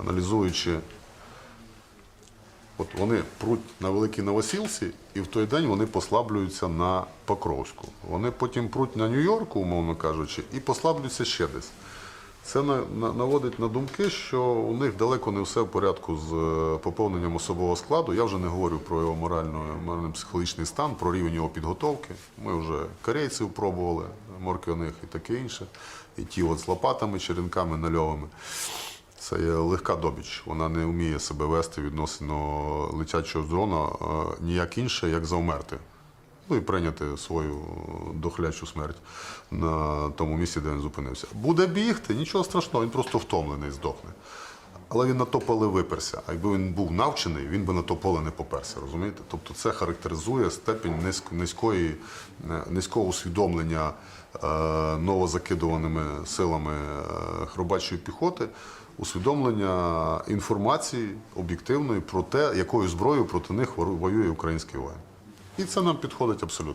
аналізуючи, от вони пруть на великій новосілці, і в той день вони послаблюються на Покровську. Вони потім пруть на Нью-Йорку, умовно кажучи, і послаблюються ще десь. Це на, на- наводить на думки, що у них далеко не все в порядку з е, поповненням особового складу. Я вже не говорю про його морально, морально-психологічний стан, про рівень його підготовки. Ми вже корейців пробували, морквяних і таке інше. І ті от з лопатами, черенками, нальовими. Це є легка добіч. Вона не вміє себе вести відносно летячого дрона ніяк інше, як завмерти. Ну і прийняти свою дохлячу смерть на тому місці, де він зупинився. Буде бігти, нічого страшного, він просто втомлений, здохне. Але він на то поле виперся. А якби він був навчений, він би на то поле не поперся. Розумієте? Тобто це характеризує степень низьк- низької, е, низького усвідомлення е, новозакидуваними силами е, хробачої піхоти, усвідомлення інформації об'єктивної про те, якою зброєю проти них воює український воїн. І це нам підходить абсолютно.